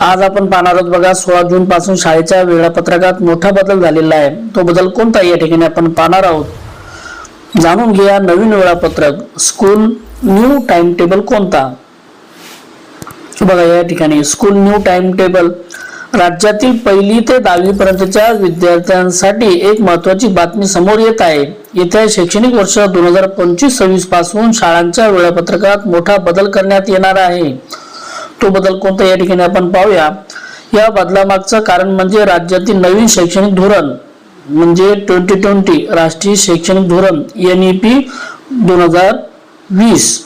आज आपण पाहणार आहोत बघा सोळा जून पासून शाळेच्या वेळापत्रकात मोठा बदल झालेला आहे. तो बदल कोणता या ठिकाणी आपण पाहणार आहोत. जाणून घ्या नवीन वेळापत्रक. स्कूल न्यू टाइम टेबल कोणता? बघा या ठिकाणी स्कूल न्यू टाइम टेबल. राज्यातील पहिली ते दहावी पर्यंतच्या विद्यार्थ्यांसाठी एक महत्वाची बातमी समोर येत आहे. येत्या शैक्षणिक वर्ष दोन हजार पंचवीस सव्वीसपासून शाळांच्या वेळापत्रकात मोठा बदल करण्यात येणार आहे. तो बदल कोणता या ठिकाणी आपण पाहूया? या बदलामागचं कारण म्हणजे राज्यातील नवीन शैक्षणिक धोरण म्हणजे ट्वेंटी ट्वेंटी राष्ट्रीय शैक्षणिक धोरण एन ई पी दोन हजार वीस.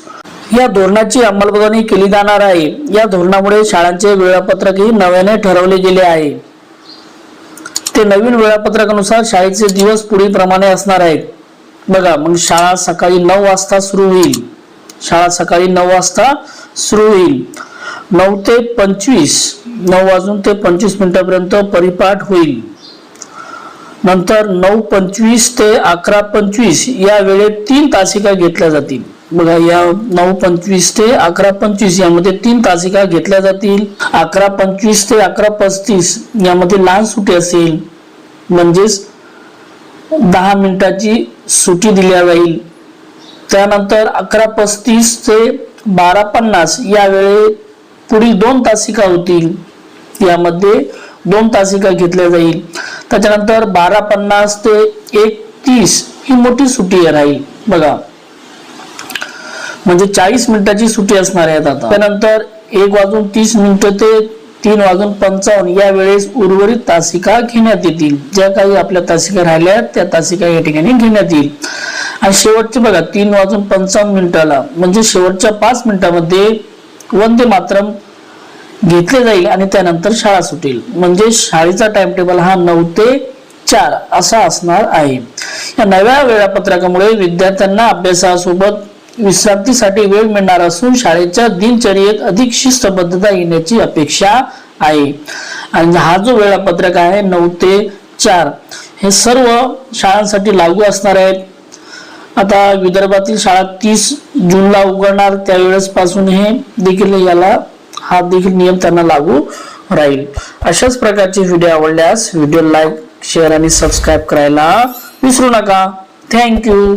या धोरणाची अंमलबजावणी केली जाणार आहे. या धोरणामुळे शाळांचे वेळापत्रकही नव्याने ठरवले गेले आहे. ते नवीन वेळापत्रकानुसार शाळेचे दिवस पुढील प्रमाणे असणार आहेत. बघा मग शाळा सकाळी नऊ वाजता सुरू होईल. शाळा सकाळी नऊ वाजता सुरू होईल. नऊ ते पंचवीस नऊ वाजून ते पंचवीस मिनिटापर्यंत परिपाठ होईल. नंतर नऊ पंचवीस ते अकरा पंचवीस या वेळेत तीन तासिका घेतल्या जातील. बघा या नऊ पंचवीस ते अकरा पंचवीस यामध्ये तीन तासिका घेतल्या जातील. अकरा पंचवीस ते अकरा पस्तीस यामध्ये लहान सुटी असेल. म्हणजेच दहा मिनिटाची सुटी दिल्या जाईल. त्यानंतर अकरा पस्तीस ते बारा पन्नास या वेळेत पुढील दोन तासिका होतील. यामध्ये दोन तासिका घेतल्या जाईल. त्याच्यानंतर बारा पन्नास ते एक तीस ही मोठी सुटी राहील. बघा. म्हणजे चाळीस मिनिटाची सुटी असणार आहेत आता. त्यानंतर एक वाजून तीस मिनिटं ते तीन वाजून पंचावन्न या वेळेस उर्वरित तासिका घेण्यात येतील. ज्या काही आपल्या तासिका राहिल्या आहेत त्या तासिका या ठिकाणी घेण्यात येईल. आणि शेवटचे बघा तीन वाजून पंचावन्न मिनिटाला. म्हणजे शेवटच्या पाच मिनिटामध्ये वंदे मातरम घेतले जाईल आणि त्यानंतर शाळा सुटेल. म्हणजे शाळेचा टाइम टेबल हा नऊ ते चार असा असणार आहे. या नव्या वेळापत्रकामुळे विद्यार्थ्यांना अभ्यासासोबत विश्रांतीसाठी वेळ मिळणार असून शाळेच्या दिनचर्येत अधिक शिस्तबद्धता येण्याची अपेक्षा आहे. आणि हा जो वेळापत्रक आहे नऊ ते चार हे सर्व शाळांसाठी लागू असणार आहेत. आता विदर्भातील शाळा तीस जूनला उघडणार त्यावेळेस पासून हे देखील याला हा देखील नियम त्यांना लागू राहील. अशाच प्रकारचे व्हिडिओ आवडल्यास व्हिडिओ लाईक शेअर आणि सबस्क्राईब करायला विसरू नका. थँक्यू